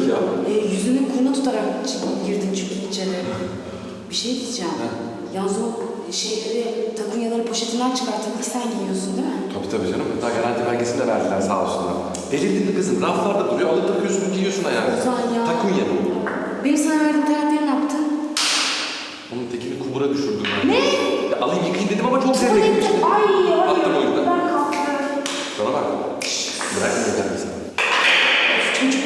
ki abi. E, yüzünü kuruna tutarak girdin çünkü içeri. Bir şey diyeceğim. He. Yalnız o şeyleri, takunyaları poşetinden çıkartıp sen giyiyorsun değil mi? Tabii tabii canım. Hatta garanti belgesini de verdiler sağ olsunlar. Delirdi kızım. Raflarda duruyor. Alıp takıyorsun giyiyorsun ayağını. Ozan ya. Takunya mı? Benim sana verdiğim terlikleri ne yaptın? Onun tekini kubura düşürdüm ben. Ne? Ya alayım yıkayayım dedim ama çok zevkli gitmişti. Ay ay. Attım o yüzden. Ben kalktım. Sana bak. Bırak beni gelmesin. Çocuk